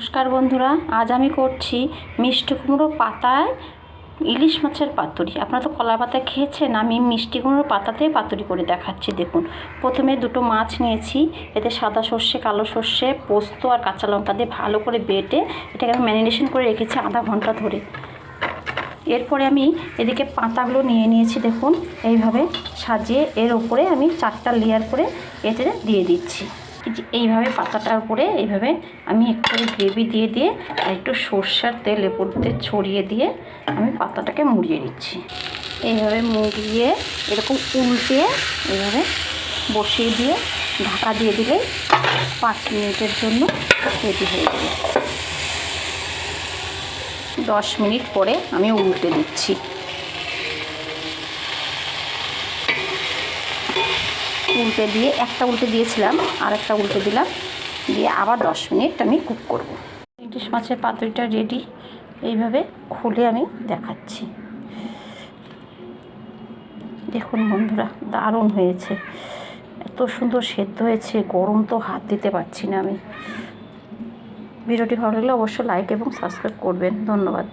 নমস্কার বন্ধুরা, আজ আমি করছি মিষ্টি কুমড়ো পাতায় ইলিশ মাছের পাতুরি। আপনারা তো কলা পাতা খেয়েছেন, আমি মিষ্টি কুমড়ো পাতাতে পাতুরি করে দেখাচ্ছি, দেখুন। প্রথমে দুটো মাছ নিয়েছি, এতে সাদা সর্ষে, কালো সর্ষে, পোস্ত আর কাঁচা লঙ্কা দিয়ে ভালো করে বেটে এটাকে আমি ম্যারিনেশন করে রেখেছি আধা ঘণ্টা ধরে। এরপরে আমি এদিকে পাতাগুলো নিয়ে নিয়েছি, দেখুন, এইভাবে সাজিয়ে এর ওপরে আমি চারটা লেয়ার করে এতে দিয়ে দিচ্ছি। এইভাবে পাতাটার উপরে এইভাবে আমি একটু গ্রেভি দিয়ে দিয়ে আর একটু সর্ষার তেল এপরতে ছড়িয়ে দিয়ে আমি পাতাটাকে মুড়িয়ে দিচ্ছি এইভাবে মুড়িয়ে এরকম উল্টে এইভাবে বসিয়ে দিয়ে ঢাকা দিয়ে দিলে পাঁচ মিনিটের জন্য রেডি হয়ে যাবে। দশ মিনিট পরে আমি উল্টে দিচ্ছি। উল্টে দিয়ে, একটা উল্টে দিয়েছিলাম, আর একটা উল্টে দিলাম। দিয়ে আবার দশ মিনিট আমি কুক করব। ইলিশ মাছের পাতুরিটা রেডি এইভাবে খুলে আমি দেখাচ্ছি। দেখুন বন্ধুরা, দারুণ হয়েছে। এত সুন্দর সেদ্ধ হয়েছে, গরম তো হাত দিতে পারছি না আমি। ভিডিওটি ভালো লাগলে অবশ্যই লাইক এবং সাবস্ক্রাইব করবেন। ধন্যবাদ।